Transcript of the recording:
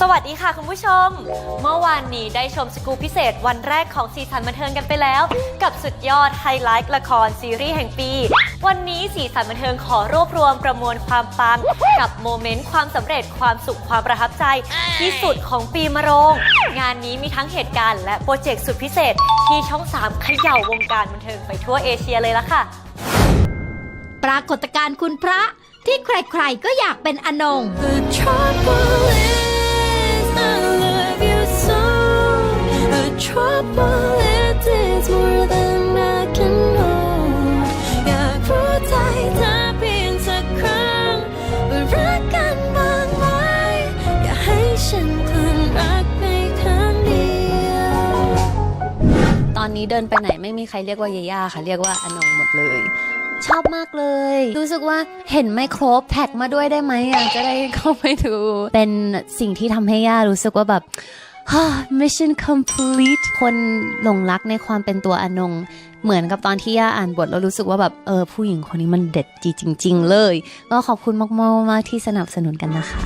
สวัสดีค่ะคุณผู้ชม เมื่อวานนี้ได้ชมสกูปพิเศษวันแรกของสีสันบันเทิงกันไปแล้ว กับสุดยอดไฮไลท์ละครซีรีส์แห่งปี วันนี้สีสันบันเทิงขอรวบรวมประมวลความปัง กับโมเมนต์ความสำเร็จความสุขความประทับใจ ที่สุดของปีมะโรง งานนี้มีทั้งเหตุการณ์และโปรเจกต์สุดพิเศษ ที่ช่อง 3 เขย่าวงการบันเทิงไปทั่วเอเชียเลยละค่ะ ปรากฏการณ์คุณพระที่ใครๆก็อยากเป็นอนง อยากรู้ใจเธอเพียงสักครั้งว่ารักกันบ้างไหมอย่าให้ฉันคลั่งรักไปข้างเดียวตอนนี้เดินไปไหนไม่มีใครเรียกว่าเยย่าค่ะ เรียกว่าอนงหมดเลย ชอบมากเลย รู้สึกว่าเห็นไม่ครบแท็กมาด้วยได้ไหมอะจะได้เข้าไปดู เป็นสิ่งที่ทำให้ย่ารู้สึกว่าแบบ mission complete คนหลงรักในความเป็นตัวอนง เหมือนกับตอนที่ย่าอ่านบทแล้วรู้สึกว่าแบบเออผู้หญิงคนนี้มันเด็ดจริง ๆ เลย ก็ขอบคุณมากๆมากๆที่สนับสนุนกันนะคะ